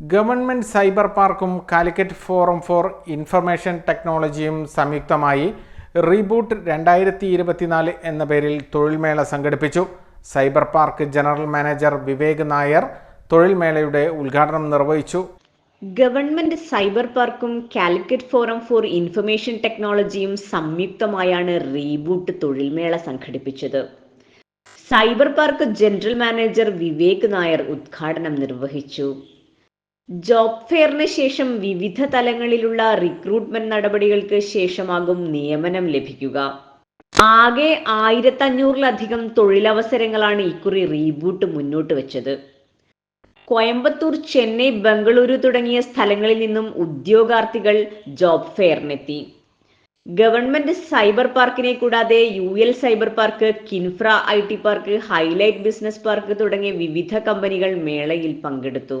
Government cyber പാർക്കും Calicut forum for information ടെക്നോളജിയും സംയുക്തമായി റീബൂട്ട് രണ്ടായിരത്തി ഇരുപത്തിനാല് എന്ന പേരിൽ തൊഴിൽമേള സംഘടിപ്പിച്ചു. Cyber park general manager Vivek Nair തൊഴിൽമേളയുടെ ഉദ്ഘാടനം നിർവഹിച്ചു. ഗവൺമെന്റ് സൈബർ പാർക്കും കാലിക്കറ്റ് ഫോറം ഫോർ ഇൻഫർമേഷൻ ടെക്നോളജിയും സംയുക്തമായാണ് റീബൂട്ട് തൊഴിൽമേള സംഘടിപ്പിച്ചത്. Cyber park general manager Vivek Nair ഉദ്ഘാടനം നിർവഹിച്ചു. ജോബ് ഫെയറിന് ശേഷം വിവിധ തലങ്ങളിലുള്ള റിക്രൂട്ട്മെന്റ് നടപടികൾക്ക് ശേഷമാകും നിയമനം ലഭിക്കുക. ആകെ ആയിരത്തഞ്ഞൂറിലധികം തൊഴിലവസരങ്ങളാണ് ഇക്കുറി റീബൂട്ട് മുന്നോട്ട് വെച്ചത്. കോയമ്പത്തൂർ ചെന്നൈ ബംഗളൂരു തുടങ്ങിയ സ്ഥലങ്ങളിൽ നിന്നും ഉദ്യോഗാർത്ഥികൾ ജോബ് ഫെയറിനെത്തി. ഗവൺമെന്റ് സൈബർ പാർക്കിനെ കൂടാതെ U L cyber park Kinfra I T park highlight business park തുടങ്ങിയ വിവിധ കമ്പനികൾ മേളയിൽ പങ്കെടുത്തു.